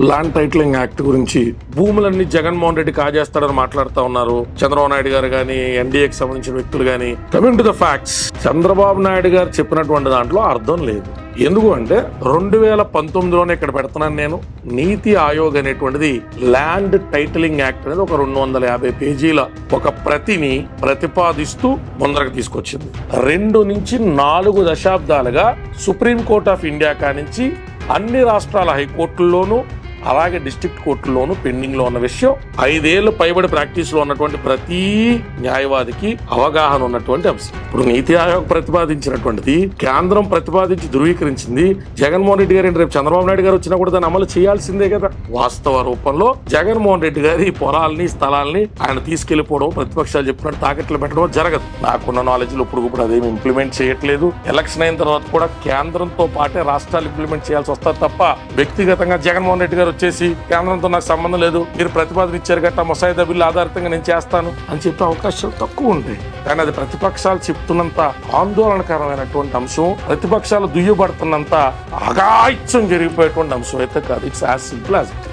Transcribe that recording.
Land titling act గురించి భూములన్నీ జగన్మోహన్ రెడ్డి కాజేస్తాడని మాట్లాడుతూ ఉన్నారు. చంద్రబాబు నాయుడు గారు కానీ ఎన్డీఏకి సంబంధించిన వ్యక్తులు కానీ coming to the facts Chandrababu Naidu garu చెప్పినటువంటి దాంట్లో అర్థం లేదు. ఎందుకు అంటే రెండు వేల పంతొమ్మిదిలోనే ఇక్కడ పెడుతున్నాను నేను. నీతి ఆయోగ్ అనేటువంటిది ల్యాండ్ టైటిలింగ్ యాక్ట్ అనేది ఒక రెండు వందల యాభై పేజీల ఒక ప్రతిని ప్రతిపాదిస్తూ ముందరకు తీసుకొచ్చింది. రెండు నుంచి నాలుగు దశాబ్దాలుగా సుప్రీం కోర్ట్ ఆఫ్ ఇండియా కానించి అన్ని రాష్ట్రాల హైకోర్టుల్లోనూ అలాగే డిస్ట్రిక్ట్ కోర్టులోనూ పెండింగ్లో ఉన్న విషయం ఐదేళ్ళు పైబడి ప్రాక్టీస్లో ఉన్నటువంటి ప్రతి న్యాయవాదికి అవగాహన ఉన్నటువంటి అంశం. ఇప్పుడు నీతి ఆయోగ్ ప్రతిపాదించినటువంటిది కేంద్రం ప్రతిపాదించి ధృవీకరించింది జగన్మోహన్ రెడ్డి గారు రేపు చంద్రబాబు నాయుడు గారు వచ్చినా కూడా దాన్ని అమలు చేయాల్సిందే కదా. వాస్తవ రూపంలో జగన్మోహన్ రెడ్డి గారి పొలాల్ని స్థలాల్ని ఆయన తీసుకెళ్ళిపోవడం ప్రతిపక్షాలు చెప్పినట్టు తాకట్లు పెట్టడం జరగదు. నాకున్న నాలెడ్జ్లో ఇప్పుడు ఇప్పుడు అదేమి ఇంప్లిమెంట్ చేయట్లేదు. ఎలక్షన్ అయిన తర్వాత కూడా కేంద్రంతో పాటే రాష్ట్రాలు ఇంప్లిమెంట్ చేయాల్సి వస్తారు తప్ప వ్యక్తిగతంగా జగన్మోహన్ రెడ్డి గారు వచ్చేసి కేంద్రంతో నాకు సంబంధం లేదు. మీరు ప్రతిపాదన ఇచ్చారు గట్ట ముసాయిదా బిల్లు ఆధారితంగా నేను చేస్తాను అని చెప్పే అవకాశాలు తక్కువ ఉంటాయి. కానీ అది ప్రతిపక్షాలు చెప్తున్నంత ఆందోళనకరమైనటువంటి అంశం ప్రతిపక్షాలు దుయ్యబడుతున్నంత అగాయిత్యం జరిగిపోయేటువంటి అంశం అయితే కాదు. It's as simple as it